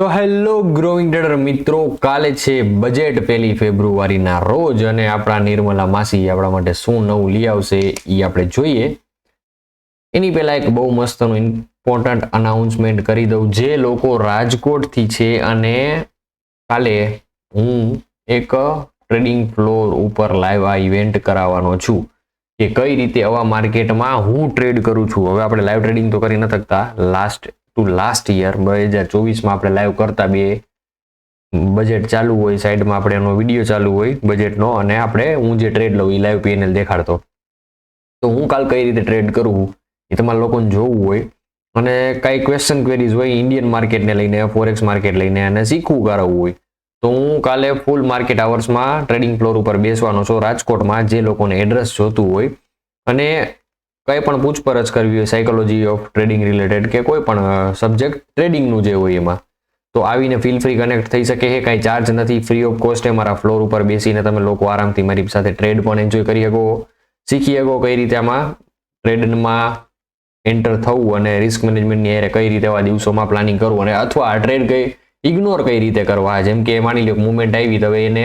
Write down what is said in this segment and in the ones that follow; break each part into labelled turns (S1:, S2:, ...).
S1: તો hello growing trader મિત્રો, કાલે છે બજેટ પહેલી ફેબ્રુઆરીના રોજ અને આપણા નિર્મલા માસી આપણા માટે શું નવું લઈ આવશે એ આપણે જોઈએ. એની પહેલાં એક બહુ મસ્તનું ઇમ્પોર્ટન્ટ અનાઉન્સમેન્ટ કરી દઉં. જે લોકો રાજકોટથી છે અને કાલે હું એક ટ્રેડિંગ ફ્લોર ઉપર લાઈવ આ ઇવેન્ટ કરાવવાનો છું કે કઈ રીતે આવા માર્કેટમાં હું ટ્રેડ કરું છું. હવે આપણે લાઈવ ટ્રેડિંગ તો કરી ન શકતા. લાસ્ટ ટુ લાસ્ટ યર બે હજાર ચોવીસમાં આપણે લાઈવ કરતા બે બજેટ ચાલુ હોય સાઈડમાં આપણે એનો વીડિયો ચાલુ હોય બજેટનો અને આપણે હું જે ટ્રેડ લઉં એ લાઈવ પીએનએલ દેખાડતો. તો હું કાલ કઈ રીતે ટ્રેડ કરું એ તમારા લોકોને જોવું હોય. અને કઈ ક્વેશ્ચન ક્વેરીઝ હોય ઇન્ડિયન માર્કેટને લઈને ફોરેક્સ માર્કેટ લઈને અને શીખવું કરાવવું હોય. તો હું કાલે ફૂલ માર્કેટ આવર્સમાં ટ્રેડિંગ ફ્લોર ઉપર બેસવાનો છું, રાજકોટમાં જે લોકોને એડ્રેસ જોતું હોય. અને કંઈ પણ પૂછપરછ કરવી હોય સાયકોલોજી ઓફ ટ્રેડિંગ રિલેટેડ કે કોઈ પણ સબ્જેક્ટ ટ્રેડિંગનું જે હોય એમાં, તો આવીને ફીલ ફ્રી કનેક્ટ થઈ શકે છે, કાંઈ ચાર્જ નથી ફ્રી ઓફ કોસ્ટે મારા ફ્લોર ઉપર બેસીને તમે લોકો આરામથી મારી સાથે ટ્રેડ પણ એન્જોય કરી શકો, શીખી શકો કઈ રીતે આમાં ટ્રેડમાં એન્ટર થવું અને રિસ્ક મેનેજમેન્ટની એરે કઈ રીતે આવા દિવસોમાં પ્લાનિંગ કરવું અને અથવા આ ટ્રેડ કઈ ઇગ્નોર કઈ રીતે કરવા, જેમ કે માની લો મુવમેન્ટ આવી, તો એને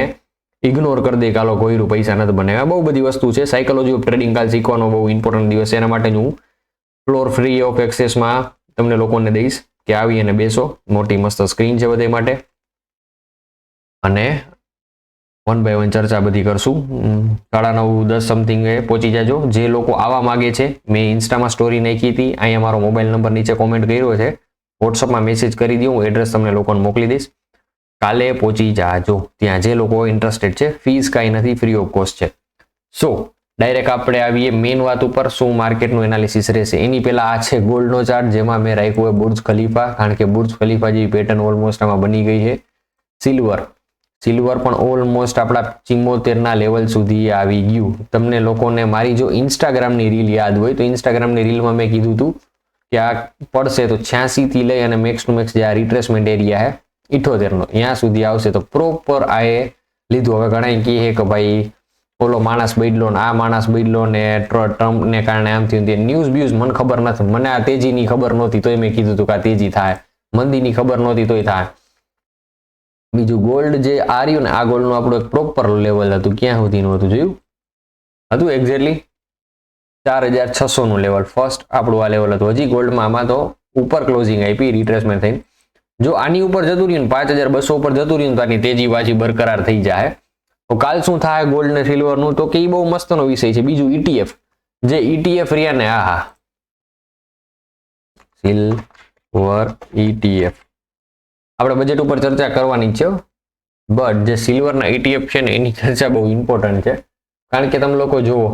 S1: ઇગ્નોર કરી દે કાલો કોઈરું પૈસા નથી બને આ બહુ બધી વસ્તુ છે. સાયકોલોજી ઓફ ટ્રેડિંગ કાલ શીખવાનો બહુ ઇમ્પોર્ટન્ટ દિવસ છે. એના માટે હું ફ્લોર ફ્રી ઓફ એક્સેસમાં તમને લોકોને દઈશ કે આવી અને બેસો. મોટી મસ્ત સ્ક્રીન છે બધા માટે. અને વન બાય વન ચર્ચા બધી કરશું. સાડા નવ, દસ સમથિંગ પહોંચી જાજો. જે લોકો આવા માગે છે, મેં ઇન્સ્ટામાં સ્ટોરી નાખી હતી. અહીંયા મારો મોબાઈલ નંબર નીચે કોમેન્ટ કર્યો છે. વોટ્સઅપમાં મેસેજ કરી દઉં. હું એડ્રેસ તમને લોકોને મોકલી દઈશ. કાલે પહોંચી જાજો. ત્યાં જે લોકો ઇન્ટરેસ્ટેડ છે ફીસ કાંઈ નથી ફ્રી ઓફ કોસ્ટ છે. સો ડાયરેક્ટ આપણે આવીએ મેઇન વાત ઉપર શું માર્કેટનું એનાલિસિસ રહેશે. એની પહેલાં આ છે ગોલ્ડનો ચાર્ટ જેમાં મેં રાખ્યું હોય બુર્જ ખલીફા, કારણ કે બુર્જ ખલીફા જેવી પેટર્ન ઓલમોસ્ટ આમાં બની ગઈ છે. સિલ્વર સિલ્વર પણ ઓલમોસ્ટ આપણા ચિમ્મોતેરના લેવલ સુધી આવી ગયું. તમને લોકોને મારી જો ઇન્સ્ટાગ્રામની રીલ યાદ હોય, તો ઇન્સ્ટાગ્રામની રીલમાં મેં કીધું હતું કે આ પડશે તો છ્યાસીથી લઈ અને મેક્સ ટુ મેક્સ જે આ રિટ્રેસમેન્ટ એરિયા છે ઇઠોતેરનો. ત્યાં સુધી આવશે તો પ્રોપર આ એ લીધું. હવે ઘણા કહે કે ભાઈ, ઓલો માણસ બદલો ને આ માણસ બદલો ને ટ્રમ્પ ને કારણે આમ થયું તે ન્યૂઝ બ્યુઝ મને ખબર નથી. મને આ તેજીની ખબર નહોતી તોય મેં કીધું હતું કે આ તેજી થાય. મંદીની ખબર નહોતી તોય થાય. બીજું ગોલ્ડ જે આ ને, આ ગોલ્ડનું આપણું એક પ્રોપર લેવલ હતું. ક્યાં સુધીનું હતું જોયું? હતું એક્ઝેક્ટલી ચાર હજાર છસો નું લેવલ ફર્સ્ટ આપણું આ લેવલ હતું. હજી ગોલ્ડમાં આમાં તો ઉપર ક્લોઝિંગ આપી રિટ્રેસમેન્ટ થઈને. જો આની ઉપર જતું રહ્યું પાંચ હજાર બસો ઉપર જતું રહ્યું તો આની તેજી પાછી બરકરાર થઈ જાય તો કાલ શું થાય ગોલ્ડ ને સિલ્વરનું તો કે એ બહુ મસ્તનો વિષય છે. બીજું ઈટીએફ જે ઈટીએફ રહ્યા ને, આહા. હા સિલ્વર ઈટીએફ આપણે બજેટ ઉપર ચર્ચા કરવાની છે બટ જે સિલ્વરના ઈટીએફ છે ને, એની ચર્ચા બહુ ઇમ્પોર્ટન્ટ છે. કારણ કે તમે લોકો જુઓ,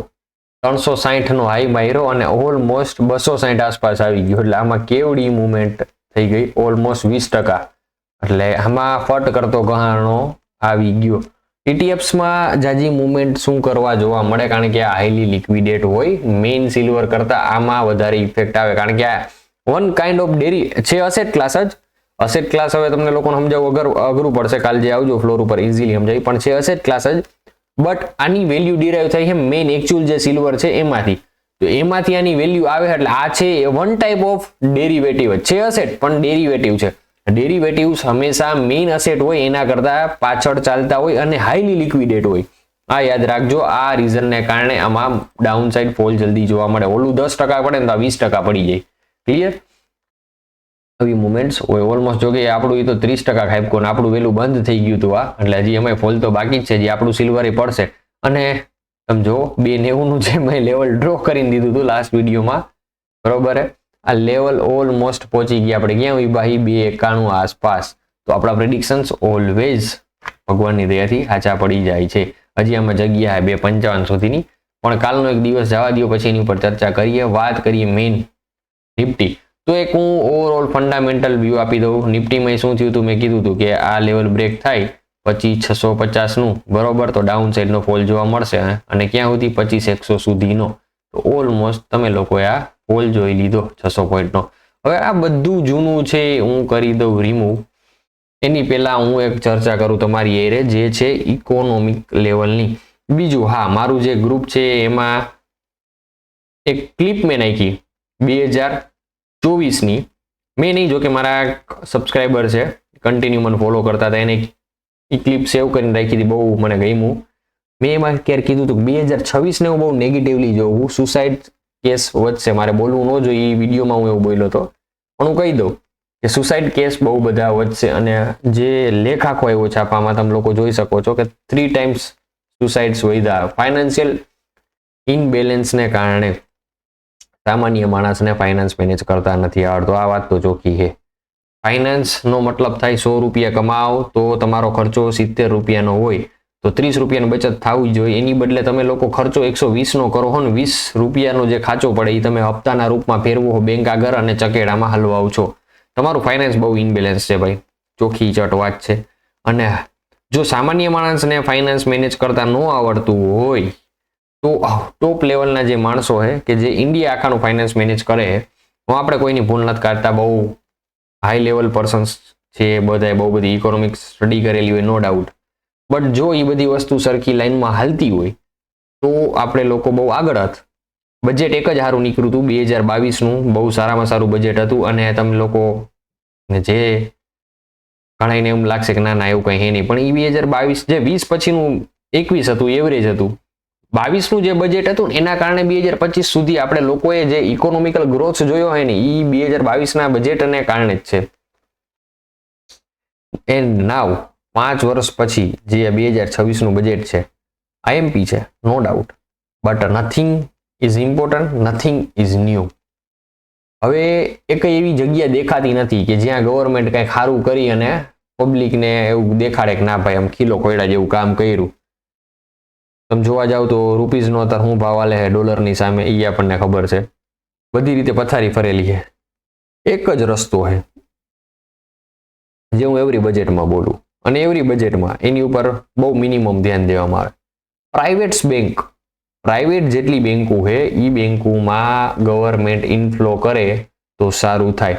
S1: ત્રણસો સાહીઠ નો હાઈ માર્યો અને ઓલમોસ્ટ બસો સાહીઠ આસપાસ આવી ગયો. એટલે આમાં કેવડી મુવમેન્ટ થઈ ગઈ ઓલમોસ્ટ વીસ ટકા. એટલે આમાં ફટ કરતો ગહાણો આવી ગયો. ઇટીએફ્સમાં જાજી મુવમેન્ટ શું કરવા જોવા મળે? કારણ કે આ હાઈલી લિક્વિડેટ હોય મેઇન સિલ્વર કરતા આમાં વધારે ઇફેક્ટ આવે. કારણ કે આ વન કાઇન્ડ ઓફ ડેરી છે અસેટ ક્લાસ જ. અસેટ ક્લાસ હવે તમને લોકોને સમજાવવું અગર, અઘરું પડશે. કાલ જે આવજો ફ્લોર ઉપર ઇઝીલી સમજાવી. પણ છે અસેટ ક્લાસ જ. બટ આની વેલ્યુ ડિરાઈવ થાય છે મેઇન એકચ્યુઅલ જે સિલ્વર છે એમાંથી. એમાંથી આની વેલ્યુ આવે એટલે આ છે વન ટાઈપ ઓફ ડેરિવેટિવ છે અસેટ પણ ડેરિવેટિવ છે. ડેરિવેટિવ્સ હંમેશા મેઇન અસેટ હોય, એના કરતા પાછળ ચાલતા હોય અને હાઈલી લિક્વિડેટ હોય. આ યાદ રાખજો, આ રીઝનને કારણે આમાં ડાઉન સાઇડ ફોલ જલ્દી જોવા મળે. ઓલું દસ ટકા પડે ને તો વીસ ટકા પડી જાય. ક્લિયર આવી મુમેન્ટ્સ હોય ઓલમોસ્ટ જો કે આપણું એ તો ત્રીસ ટકા ખાઈપકો ને આપણું વેલું બંધ થઈ ગયું હતું, આ. એટલે હજી અમે ફોલ તો બાકી જ છે જે આપણું સિલ્વર એ પડશે. અને તમે જો બે નેવુંનું જે મેં લેવલ ડ્રો કરીને દીધું હતું લાસ્ટ વિડીયોમાં બરોબર આ લેવલ ઓલમોસ્ટ પહોંચી ગયા આપણે. ક્યાં વિભાહી બે, એકાણું આસપાસ. તો આપણા પ્રેડિક્શન્સ ઓલવેઝ ભગવાનની દયાથી સાચા પડી જાય છે. હજી આમાં જગ્યા બે પંચાવન સુધીની. પણ કાલનો એક દિવસ જવા દો પછી એની ઉપર ચર્ચા કરીએ. વાત કરીએ મેઇન નિફ્ટી. તો એક હું ઓવરઓલ ફંડામેન્ટલ વ્યૂ આપી દઉં. નિફ્ટીમાં શું થયું હતું? મેં કીધું હતું કે આ લેવલ બ્રેક થાય. પછી છસો પચાસનું, બરોબર? તો ડાઉન સાઈડનો ફોલ જોવા મળશે અને ક્યાં સુધી? પચીસ એકસો સુધીનો. તો ઓલમોસ્ટ તમે લોકોએ આ ફોલ જોઈ લીધો, છસો પોઈન્ટનો હવે આ બધું જૂનું છે, હું કરી દઉં રિમૂવ એની પહેલા હું એક ચર્ચા કરું તમારી એરે, જે છે ઇકોનોમિક લેવલની બીજું, હા, મારું જે ગ્રુપ છે, એમાં એક ક્લિપ મેં નાખી, બે હજાર ચોવીસની. મેં નહીં જો કે મારા સબસ્ક્રાઈબર છે કન્ટિન્યુ મને ફોલો કરતા હતા, એને એ ક્લિપ સેવ કરીને રાખી હતી, બહુ મને ગમ્યું. મેં એમાં ક્યારે કીધું હતું બે હજાર છવ્વીસને હું બહુ નેગેટિવલી જોઉં સુસાઇડ કેસ વધશે, મારે બોલવું ન જોઈએ. એ વિડીયોમાં હું એવું બોલ્યો હતો. પણ હું કહી દઉં કે સુસાઇડ કેસ બહુ બધા વધશે અને જે લેખ આખો આવ્યો છાપામાં તમે લોકો જોઈ શકો છો કે થ્રી ટાઈમ્સ સુસાઇડ્સ વધ્યા. ફાઇનાન્શિયલ ઇનબેલેન્સને કારણે સામાન્ય માણસને ફાઇનાન્સ મેનેજ કરતા નથી આવડતો. આ વાત તો ચોખ્ખી છે. ફાઇનાન્સનો મતલબ થાય સો રૂપિયા કમાઓ તો તમારો ખર્ચો સિત્તેર રૂપિયાનો હોય. તો ત્રીસ રૂપિયાની બચત થવી જોઈએ. એની બદલે તમે લોકો ખર્ચો એકસો વીસનો કરો હો ને, વીસ રૂપિયાનો જે ખાચો પડે એ તમે હપ્તાના રૂપમાં ફેરવો હો, બેંક આગળ અને ચકેડામાં હલવાઓ છો. તમારું ફાઇનાન્સ બહુ ઇનબેલેન્સ છે ભાઈ. ચોખ્ખી ચટ વાત છે. અને જો સામાન્ય માણસને ફાઇનાન્સ મેનેજ કરતા ન આવડતું હોય, તો ટોપ લેવલના જે માણસો છે કે જે ઇન્ડિયા આખાનું ફાઇનાન્સ મેનેજ કરે હું આપણે કોઈની ભૂલ નથી કાઢતા. બહુ હાઈ લેવલ પર્સન્સ છે, બધાએ બહુ બધી ઇકોનોમિક્સ સ્ટડી કરેલી હોય નો ડાઉટ બટ જો એ બધી વસ્તુ સરખી લાઇનમાં હાલતી હોય, તો આપણે લોકો બહુ આગળ હત બજેટ એક જ સારું નીકળ્યું હતું, બે હજાર બાવીસનું બહુ સારામાં સારું બજેટ હતું, અને તમે લોકો જે ઘણાને એમ લાગશે કે ના ના, એવું કંઈ હે નહીં. પણ એ બે હજાર બાવીસ જે વીસ પછીનું એકવીસ હતું એવરેજ હતું બાવીસનું જે બજેટ હતું એના કારણે બે હજાર પચીસ સુધી આપણે લોકોએ જે ઇકોનોમિકલ ગ્રોથ જોયો હોય ને એ બે હજાર બાવીસના બજેટને કારણે જ છે. એન્ડ નાવ પાંચ વર્ષ પછી જે બે હજાર છવ્વીસનું બજેટ છે આઈએમપી છે no doubt but nothing is important nothing is new હવે એક એવી જગ્યા દેખાતી નથી કે જ્યાં ગવર્મેન્ટ કંઈક સારું કરી અને પબ્લિકને એવું દેખાડે કે ના ભાઈ, આમ ખીલો કોયડા જેવું કામ કર્યું. તમે જોવા જાવ તો રૂપીઝનો અત્યારે શું ભાવ આલે છે? ડોલરની સામે એ આપણને ખબર છે. બધી રીતે પથારી ફરેલી છે. એક જ રસ્તો છે. જે હું એવરી બજેટમાં બોલું. અને એવરી બજેટમાં એની ઉપર બહુ મિનિમમ ધ્યાન દેવામાં આવે. પ્રાઇવેટ્સ બેંક પ્રાઇવેટ જેટલી બેન્કો છે એ બેન્કોમાં ગવર્મેન્ટ ઇન્ફ્લો કરે તો સારું થાય.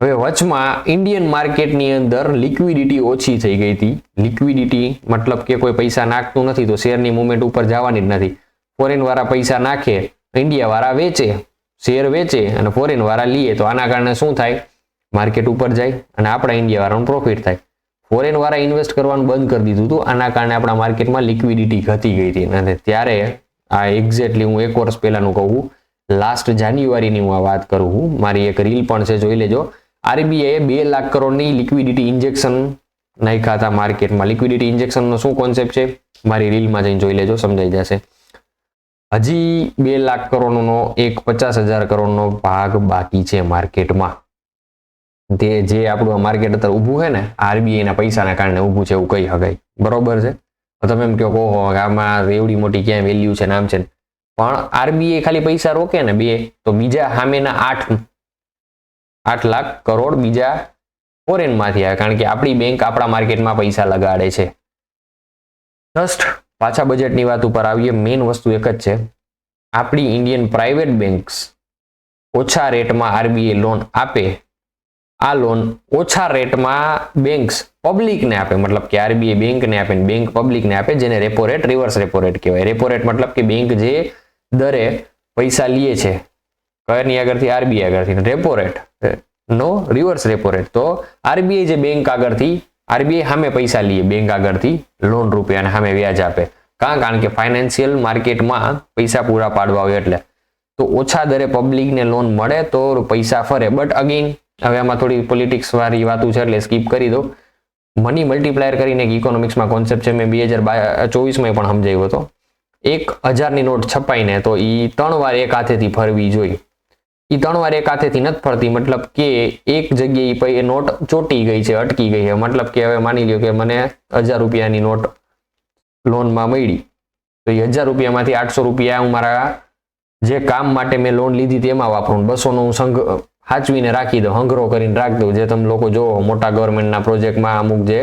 S1: હવે વચમાં ઇન્ડિયન માર્કેટની અંદર લિક્વિડિટી ઓછી થઈ ગઈ હતી. લિક્વિડિટી મતલબ કે કોઈ પૈસા નાખતું નથી, તો શેરની મુવમેન્ટ ઉપર જવાની જ નથી. ફોરેન વાળા પૈસા નાખે ઇન્ડિયા વાળા વેચે શેર વેચે અને ફોરેન વાળા લઈએ તો આના કારણે શું થાય? માર્કેટ ઉપર જાય અને આપણા ઇન્ડિયા વાળાનું પ્રોફિટ થાય. ફોરેન વાળા ઇન્વેસ્ટ કરવાનું બંધ કરી દીધું હતું, આના કારણે આપણા માર્કેટમાં લિક્વિડિટી ઘટી ગઈ હતી. અને ત્યારે આ એક્ઝેક્ટલી હું એક વર્ષ પહેલાનું કહું લાસ્ટ જાન્યુઆરીની હું આ વાત કરું હું મારી એક રીલ પણ છે, જોઈ લેજો. આરબીઆઈએ બે લાખ કરોડની લિક્વિડિટી ઇન્જેક્શન નાખ્યા હતા માર્કેટમાં. લિક્વિડિટી ઇન્જેક્શનનો શું કોન્સેપ્ટ છે? મારી રીલમાં જઈને જોઈ લેજો, સમજાઈ જશે. હજી બે લાખ કરોડનો એક પચાસ હજાર કરોડનો ભાગ બાકી છે માર્કેટમાં. તે જે આપણું માર્કેટ અત્યારે ઊભું છે ને, આરબીઆઈના પૈસાના કારણે ઊભું છે એવું કહી શકાય. બરોબર છે? તમે એમ કહો કહો આમાં એવડી મોટી ક્યાં વેલ્યુ છે નામ છે પણ આરબીઆઈ ખાલી પૈસા રોકે ને બે, તો બીજા સામેના આઠ આઠ લાખ કરોડ બીજા ફોરેનમાંથી આવે કારણ કે આપણી બેંક આપણા માર્કેટમાં પૈસા લગાડે છે. જસ્ટ પાછા બજેટની વાત ઉપર આવીએ. મેઇન વસ્તુ એક જ છે. આપણી ઇન્ડિયન પ્રાઇવેટ બેંક્સ ઓછા રેટમાં આરબીઆઈ લોન આપે. આ લોન ઓછા રેટમાં બેંક્સ પબ્લિકને આપે. મતલબ કે આરબીઆઈ બેંકને આપે બેંક પબ્લિકને આપે, જેને repo rate reverse repo rate કહેવાય. રેપો રેટ મતલબ કે બેંક જે દરે પૈસા લે છે. કરની આગળથી? આરબીઆઈ આગળથી. રેપો રેટ નો રિવર્સ રેપો રેટ તો આરબીઆઈ જે બેંક આગળથી આરબીઆઈ સામે પૈસા લઈએ બેંક આગળથી લોન રૂપે અને સામે વ્યાજ આપે. કાં કારણ કે ફાઇનાન્શિયલ માર્કેટમાં પૈસા પૂરા પાડવા હોય એટલે. તો ઓછા દરે પબ્લિકને લોન મળે તો પૈસા ફરે. બટ અગેન હવે આમાં થોડી પોલિટિક્સ વાળી વાતું છે એટલે સ્કીપ કરી દો મની મલ્ટીપ્લાયર કરીને એક ઇકોનોમિક્સમાં કોન્સેપ્ટ છે મેં બે હજાર ચોવીસમાં પણ સમજાવ્યો હતો. એક હજારની નોટ છપાઈને તો એ ત્રણ વાર એક હાથેથી ફરવી જોઈએ એ ત્રણ વાર એક હાથેથી નથી ફરતી. મતલબ કે એક જગ્યાએ એ નોટ ચોટી ગઈ છે, અટકી ગઈ છે. મતલબ કે હવે માની લ્યો કે મને હજાર રૂપિયાની નોટ લોનમાં મળી. તો એ હજાર રૂપિયામાંથી આઠસો રૂપિયા હું મારા જે કામ માટે મેં લોન લીધી તેમાં વાપરું. બસોનો હું સંઘ સાચવીને રાખી દઉં, હંગરો કરીને રાખ દઉં. જે તમે લોકો જોવો મોટા ગવર્મેન્ટના પ્રોજેક્ટમાં અમુક જે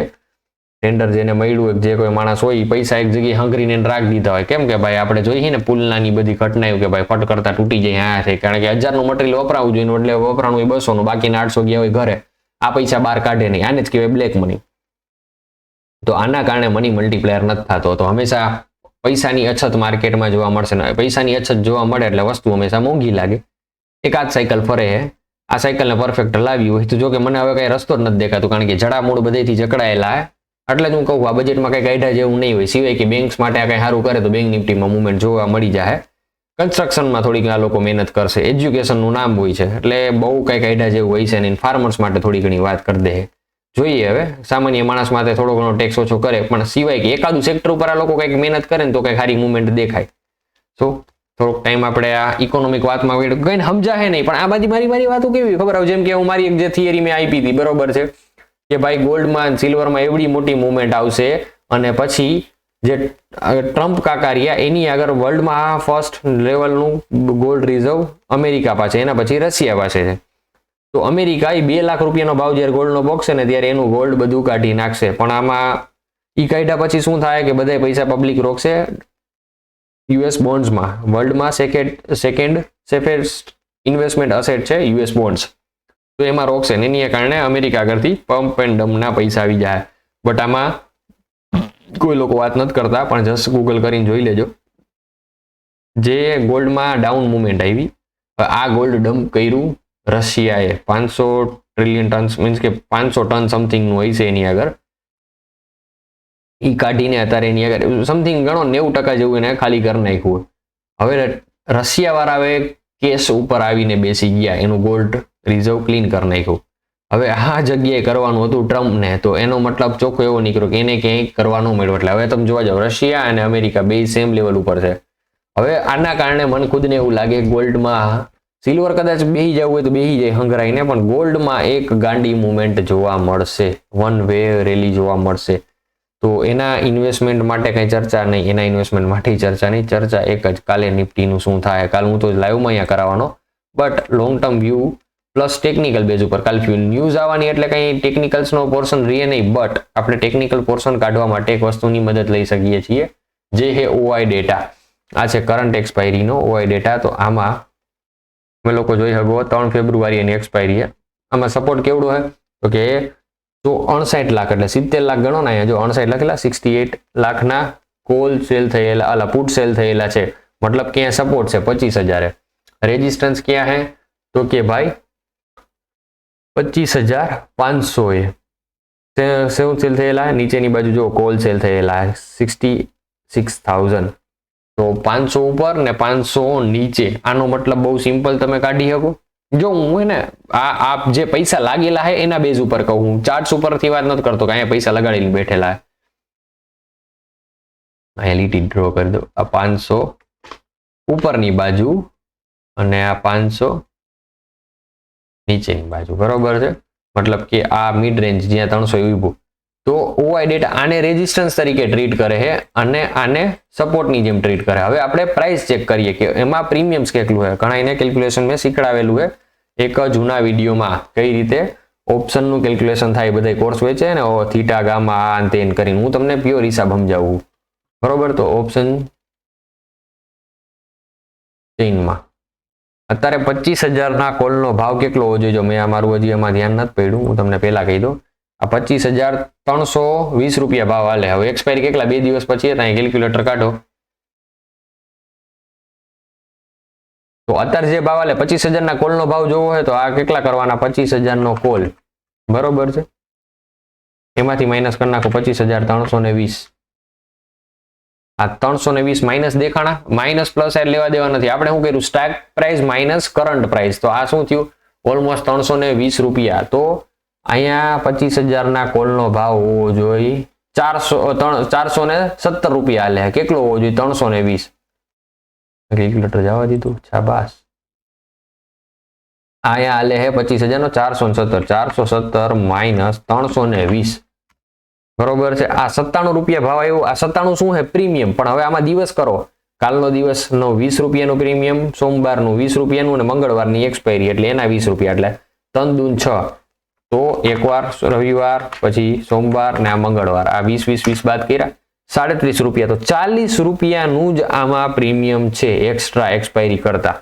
S1: ટેન્ડર જેને મળ્યું જે કોઈ માણસ હોય એ પૈસા એક જગ્યાએ હંગરીને રાખ દીધા હોય. કેમ કે ભાઈ આપણે જોઈએ ને પુલનાની બધી ઘટનાઓ કે ભાઈ ફટ કરતા તૂટી જાય આ છે. કારણ કે હજારનું મટીરિયલ વપરાવું જોઈએ એટલે વપરાણું હોય બસોનું, બાકીના આઠસો ગયા હોય ઘરે. આ પૈસા બહાર કાઢે નહીં. આને જ કહેવાય બ્લેક મની તો આના કારણે મની મલ્ટીપ્લાયર નથી થતો. તો હંમેશા પૈસાની અછત માર્કેટમાં જોવા મળશે ને. પૈસાની અછત જોવા મળે એટલે વસ્તુ હંમેશા મોંઘી લાગે. એકાદ સાયકલ ફરે આ સાયકલને પરફેક્ટ લાવી હોય તો જો કે મને હવે કઈ રસ્તો જ નથી દેખાતો. કારણ કે જડામૂળ બધેથી જકડાયેલા હે. એટલે જ હું કહું, આ બજેટમાં કઈ કાઢ્યા જેવું નહીં હોય. સિવાય કે બેંક્સ માટે આ કઈ સારું કરે તો બેંક નિફ્ટીમાં મુવમેન્ટ જોવા મળી જાય કન્સ્ટ્રક્શનમાં થોડીક આ લોકો મહેનત કરશે. એજ્યુકેશનનું નામ હોય છે. એટલે બહુ કઈ કાઢ્યા જેવું હોય છે અને ફાર્મર્સ માટે થોડી ઘણી વાત કરી દે. જોઈએ હવે. સામાન્ય માણસ માટે થોડો ઘણો ટેક્સ ઓછો કરે. પણ સિવાય કે એકાદું સેક્ટર ઉપર આ લોકો કંઈક મહેનત કરે ને તો કંઈક સારી મુવમેન્ટ દેખાય. સો થોડોક ટાઈમ આપણે આ ઇકોનોમિક વાતમાં કંઈ સમજાશે નહીં. પણ આ બધી મારી મારી વાતો કેવી? ખબર આવે? જેમ કે હું મારી એક જે થિયરી મેં આપી હતી. બરોબર છે? કે ભાઈ ગોલ્ડમાં સિલ્વરમાં એવડી મોટી મુવમેન્ટ આવશે. અને પછી જે ટ્રમ્પ કાકા રહ્યા, એની આગળ વર્લ્ડમાં આ ફર્સ્ટ લેવલનું ગોલ્ડ રિઝર્વ અમેરિકા પાસે, એના પછી રશિયા પાસે છે. તો અમેરિકા એ બે લાખ રૂપિયાનો ભાવ જ્યારે ગોલ્ડનો પોકશે ને ત્યારે એનું ગોલ્ડ બધું કાઢી નાખશે. પણ આમાં ઈ કાઢ્યા પછી શું થાય કે બધા પૈસા પબ્લિક રોકશે? યુએસ બોન્ડ્સમાં વર્લ્ડમાં second second safest investment asset છે યુએસ બોન્ડ્સ તો એમાં રોકશે એની કારણે અમેરિકા આગળથી પંપ એન્ડ ડમના પૈસા આવી જાય. બટ આમાં કોઈ લોકો વાત નથી કરતા, પણ જસ્ટ ગૂગલ કરીને જોઈ લેજો. જે ગોલ્ડમાં ડાઉન મુવમેન્ટ આવી આ ગોલ્ડ ડમ્પ કર્યું રશિયાએ. પાંચસો ટ્રિલિયન ટન્સ મીન્સ કે પાંચસો ટન સમથિંગનું હોય છે એની આગળ. એ કાઢીને અત્યારે એની આગળ સમથિંગ ગણો નેવું ટકા જેવું એને ખાલી કરી નાખ્યું હવે રશિયાવાળા હવે કેસ ઉપર આવીને બેસી ગયા, એનું ગોલ્ડ રિઝર્વ ક્લીન કરી નાખ્યું. હવે આ જગ્યાએ કરવાનું હતું ટ્રમ્પને, તો એનો મતલબ ચોખ્ખો એવો નીકળ્યો કે એને ક્યાંય કરવાનું મળ્યું. એટલે હવે તમે જોવા જાઓ રશિયા અને અમેરિકા બે સેમ લેવલ ઉપર છે. હવે આના કારણે મને ખુદને એવું લાગે ગોલ્ડમાં સિલ્વર કદાચ બેહી જવું હોય તો બેહી જાય હંગરાઈને પણ ગોલ્ડમાં એક ગાંડી મુવમેન્ટ જોવા મળશે. વન વે રેલી જોવા મળશે. તો એના ઇન્વેસ્ટમેન્ટ માટે કંઈ ચર્ચા નહીં, એના ઇન્વેસ્ટમેન્ટ માટે ચર્ચા નહીં. ચર્ચા એક જ, કાલે નિફ્ટીનું શું થાય? કાલ હું તો લાઈવમાં અહીંયા કરાવવાનો. But long term view plus technical base ઉપર. કાલફ્યુ ન્યૂઝ આવવાની એટલે કંઈ ટેકનિકલ્સનો પોર્શન રહે નહીં બટ આપણે ટેકનિકલ પોર્શન કાઢવા માટે એક વસ્તુની મદદ લઈ શકીએ છીએ, જે હે ઓઆઈ ડેટા આ છે કરંટ એક્સપાયરીનો ઓઆઈ ડેટા તો આમાં અમે લોકો જોઈ શકો, ત્રણ ફેબ્રુઆરી એની એક્સપાયરી છે. આમાં સપોર્ટ કેવડો હોય? તો કે જો અણસાઠ લાખ એટલે સિત્તેર લાખ ગણો ને અહીંયા જો અણસાઠ લખેલા સિક્સટી એટ લાખના કોલ સેલ થયેલા, અલા પુટ સેલ થયેલા છે. મતલબ ક્યાં સપોર્ટ છે પચીસ હજારે. રેજિસ્ટન્સ ક્યાં હે? તો કે ભાઈ પચીસ હજાર પાંચસો એ શું સેલ થયેલા, નીચેની બાજુ જો કોલ સેલ થયેલા, સિક્સટી સિક્સ થાઉઝન્ડ. તો પાંચસો ઉપર ને પાંચસો નીચે. આનો મતલબ બહુ સિમ્પલ તમે કાઢી શકો. જો હું એને આ આપ જે પૈસા લાગેલા હે, એના બેઝ ઉપર કહું હું. ચાર્ટ્સ ઉપરથી વાત નથી કરતો કે અહીંયા પૈસા લગાડીને બેઠેલા અહીંયા લીટી ડ્રો કરી દો આ પાંચસો ઉપરની બાજુ અને આ પાંચસો નીચેની બાજુ. બરોબર છે? મતલબ કે આ મિડ રેન્જ જ્યાં ત્રણસો ઉભું તો ઓઆઈ ડેટા આને રેઝિસ્ટન્સ તરીકે ટ્રીટ કરે છે અને આને સપોર્ટની જેમ ટ્રીટ કરે હવે આપણે પ્રાઇસ ચેક કરીએ કે એમાં પ્રીમિયમ્સ કેટલું છે? ઘણા એને કેલ્ક્યુલેશન મેં શીખડાવેલું છે. એક જૂના વિડીયોમાં કઈ રીતે ઓપ્શનનું કેલ્ક્યુલેશન થાય બધા કોર્સ વેચે ને ઓ થીટા ગામા આ અંતે કરીને. હું તમને પ્યોર હિસાબ સમજાવું બરોબર? તો ઓપ્શન ચેઇનમાં અત્યારે પચીસ હજારના કોલનો ભાવ કેટલો હોવો જોઈએ? મેં અમારું હજી એમાં ધ્યાન નથી પડ્યું, હું તમને પહેલા કહી દઉં. આ પચીસ હજાર ત્રણસો વીસ રૂપિયા ભાવ હાલે. હવે એક્સપાયરી કેટલા? બે દિવસ પછી ત્યાં કેલ્ક્યુલેટર કાઢો. તો અત્યારે જે ભાવ હાલે, પચીસ હજારના કોલનો ભાવ જોવો હોય તો આ કેટલા કરવાના? પચીસ હજારનો કોલ. બરોબર છે? એમાંથી માઇનસ કરી નાખો પચીસ હજાર ત્રણસો ને વીસ. આ ત્રણસો ને વીસ માઇનસ દેખાણા. માઇનસ પ્લસ એડ લેવા દેવા નથી. આપણે શું કર્યું? Stock price minus current price તો આ શું થયું? ઓલમોસ્ટ ત્રણસો ને વીસ રૂપિયા. તો અહીંયા પચીસ હજારના કોલનો ભાવ હોવો જોઈએ. ચારસો ત્રણ, ચારસો ને સત્તર રૂપિયા લે કેટલો હોવો જોઈએ? ત્રણસો ને વીસ. કેલ્ક્યુલેટર જવા દીધું. શાબાશ. અહીંયા લે હે પચીસ હજારનો ચારસો ને સત્તર. ચારસો સત્તર માઇનસ ત્રણસો ને વીસ. બરોબર છે? આ સત્તાણું રૂપિયા ભાવ આવ્યો. આ સત્તાણું શું છે પ્રીમિયમ. પણ હવે આમાં દિવસ કરો. કાલનો દિવસનો વીસ રૂપિયાનું પ્રીમિયમ, સોમવારનું વીસ રૂપિયાનું અને મંગળવારની એક્સપાયરી એટલે એના વીસ રૂપિયા. એટલે ત્રણ દૂન, છ. તો એકવાર રવિવાર, પછી સોમવાર ને આ મંગળવાર. આ વીસ વીસ વીસ બાદ કર્યા. સાડત્રીસ રૂપિયા. તો ચાલીસ રૂપિયાનું જ આમાં પ્રીમિયમ છે. એક્સ્ટ્રા એક્સપાયરી કરતા.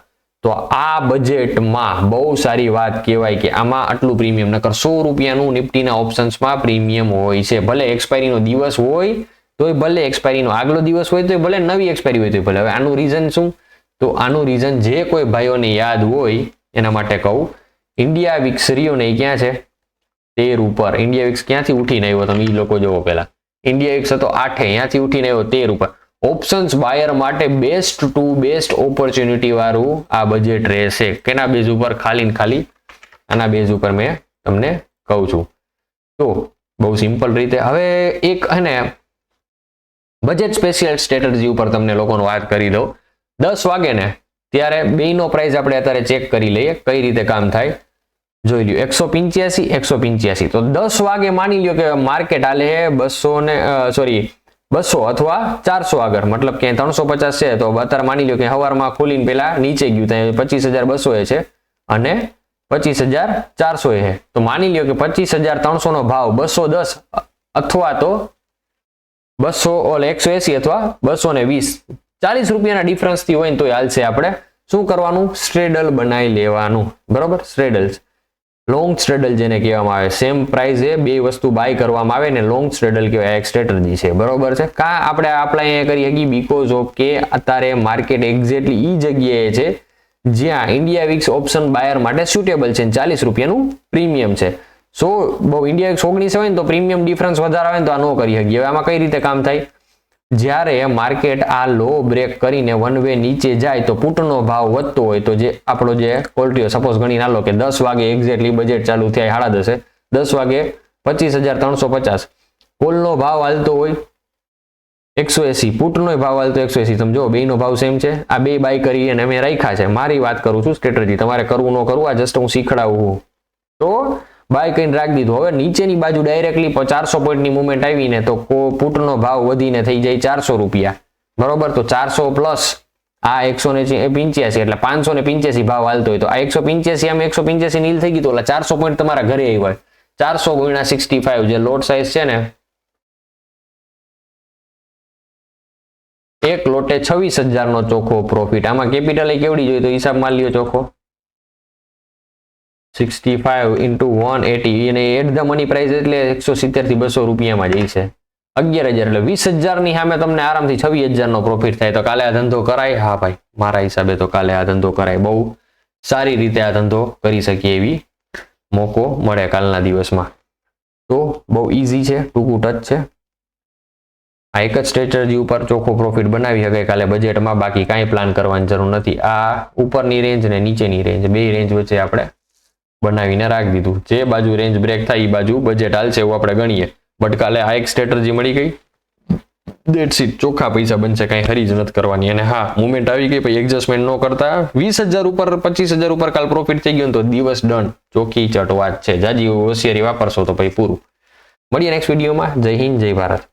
S1: તો આ બજેટમાં બહુ સારી વાત કહેવાય કે આમાં આટલું પ્રીમિયમ નકર સો રૂપિયાનું નિફ્ટીના ઓપ્શન્સમાં પ્રીમિયમ હોય છે. ભલે એક્સપાયરીનો દિવસ હોય, તોય ભલે એક્સપાયરીનો આગલો દિવસ હોય, તોય ભલે નવી એક્સપાયરી હોય, તોય ભલે. હવે આનું રીઝન શું? તો આનું રીઝન જે કોઈ ભાઈઓને યાદ હોય, એના માટે કહું ઇન્ડિયા વિક્સ રહ્યો ને એ ક્યાં છે? તેર ઉપર. ઇન્ડિયા વિક્સ ક્યાંથી ઉઠીને આવ્યો? તમે એ લોકો જોવો પહેલા. ઇન્ડિયા વિક્સ હતો આઠે, ત્યાંથી ઉઠીને આવ્યો તેર ઉપર. ઓપ્શન્સ બાયર માટે બેસ્ટ ટુ બેસ્ટ ઓપોર્ચ્યુનિટી વાળું આ બજેટ રહેશે. કેના બેઝ ઉપર? ખાલી ને ખાલી આના બેઝ ઉપર મેં તમને કહું છું. તો બહુ સિમ્પલ રીતે હવે એક હે ને બજેટ સ્પેશિયલ સ્ટ્રેટર્જી ઉપર તમને લોકોનો વાત કરી દઉં દસ વાગે ને ત્યારે બેનો પ્રાઇસ આપણે અત્યારે ચેક કરી લઈએ, કઈ રીતે કામ થાય. જોઈ લ્યો, એકસો પિંચ્યાસી એકસો પિંચ્યાસી. તો દસ વાગે માની લ્યો કે માર્કેટ હાલે બસો ને સોરી બસો અથવા ચારસો આગળ. મતલબ કે ત્રણસો પચાસ છે, તો અત્યારે માની લો કે હવારમાં ખોલીને પેલા નીચે ગયું ત્યાં પચીસ હજાર બસો એ છે અને પચીસ હજાર ચારસો એ તો માની લો કે પચીસ હજાર ત્રણસો નો ભાવ બસો દસ અથવા તો બસો ઓલ એકસો એસી અથવા બસો ને વીસ. ચાલીસ રૂપિયાના ડિફરન્સથી હોય ને તો હાલશે આપણે. શું કરવાનું? સ્ટ્રેડલ બનાવી લેવાનું. બરોબર? સ્ટ્રેડલ્સ લોંગ સ્ટ્રેડલ જેને કહેવામાં આવે સેમ પ્રાઇઝે બે વસ્તુ બાય કરવામાં આવે ને લોંગ સ્ટ્રેડલ કહેવાય એક સ્ટ્રેટર્જી છે, બરોબર છે? કા આપણે આપણે અહીંયા કરી શકીએ બીકોઝ ઓફ કે અત્યારે માર્કેટ એક્ઝેક્ટલી એ જગ્યાએ છે જ્યાં ઇન્ડિયા વિક્સ ઓપ્શન બાયર માટે સુટેબલ છે ચાલીસ રૂપિયાનું પ્રીમિયમ છે. સો બહુ ઇન્ડિયા વિક્સ ઓગણીસ હોય ને તો પ્રીમિયમ ડિફરન્સ વધારે આવે ને તો આ ન કરી શકીએ. હવે આમાં કઈ રીતે કામ થાય? જ્યારે માર્કેટ આ લો બ્રેક કરીને વન વે નીચે જાય તો પુટનો ભાવ વધતો હોય તો જે આપણો જે કોલ્ટીઓ સપોઝ ગણી ના લો કે દસ વાગે એક્ઝેક્ટલી બજેટ ચાલુ થાય સાડા દસે. દસ વાગે પચીસ હજાર ત્રણસો પચાસ. કોલનો ભાવ હાલતો હોય એકસો એસી. પુટનો ભાવ હાલતો એકસો એસી. સમજો બેનો ભાવ સેમ છે. આ બે બાય કરી અને અમે રાખ્યા છે. મારી વાત કરું છું સ્ટ્રેટેજી તમારે કરવું ન કરવું, આ જસ્ટ હું શીખડાવું. તો બાય કહીને રાખી દીધું. હવે નીચેની બાજુ ડાયરેક્ટલી ચારસો પોઈન્ટની મુવમેન્ટ આવીને તો પુટનો ભાવ વધીને થઈ જાય ચારસો રૂપિયા. બરોબર? તો ચારસો પ્લસ આ એકસો ને પિંચ્યાસી, એટલે પાંચસો ને પિંચ્યાસી ભાવ હાલતો હોય તો આ એકસો પિંચ્યાસી આમ એકસો પિંચ્યાસી નીલ થઈ ગયું એટલે ચારસો પોઈન્ટ તમારા ઘરે આવી હોય. ચારસો ગુણ્યા સિક્સટી ફાઈવ જે લોટ સાઇઝ છે ને, એક લોટે છવ્વીસ હજારનો ચોખ્ખો પ્રોફિટ આમાં કેપિટલ કેવડી જોઈએ તો હિસાબ માર લ્યો ચોખ્ખો. Sixty five into one eighty અને એટ ધ મની પ્રાઇસ એટલે એકસો સિત્તેરથી બસો રૂપિયામાં જઈ છે. અગિયાર હજાર એટલે વીસ હજારની સામે તમને આરામથી છવ્વીસ હજારનો પ્રોફિટ થાય. તો કાલે આ ધંધો કરાય? હા ભાઈ, મારા હિસાબે તો કાલે આ ધંધો કરાય. બહુ સારી રીતે આ ધંધો કરી શકીએ એવી મોકો મળે કાલના દિવસમાં. તો બહુ ઇઝી છે, ટૂંકું ટચ છે. આ એક જ સ્ટ્રેટજી ઉપર ચોખ્ખો પ્રોફિટ બનાવી શકાય કાલે બજેટમાં બાકી કાંઈ પ્લાન કરવાની જરૂર નથી. આ ઉપરની રેન્જ ને નીચેની રેન્જ બે રેન્જ વચ્ચે આપણે બનાવીને રાખી દીધું. જે બાજુ રેન્જ બ્રેક થાય એ બાજુ બજેટ હાલશે એવું આપણે ગણીએ. બટ કાલે આ એક સ્ટ્રેટર્જી મળી ગઈ. દેટ સીટ ચોખ્ખા પૈસા બનશે, કાંઈ હરી જ નથી કરવાની. અને હા મુમેન્ટ આવી ગઈ, પછી એડજસ્ટમેન્ટ ન કરતા. વીસ હજાર ઉપર, પચીસ હજાર ઉપર કાલ પ્રોફિટ થઈ ગયો તો દિવસ ડન ચોખ્ખી ચટ વાત છે. જાજી, હોશિયારી વાપરશો તો પછી પૂરું. મળીએ નેક્સ્ટ વિડીયોમાં જય હિન્દ, જય ભારત.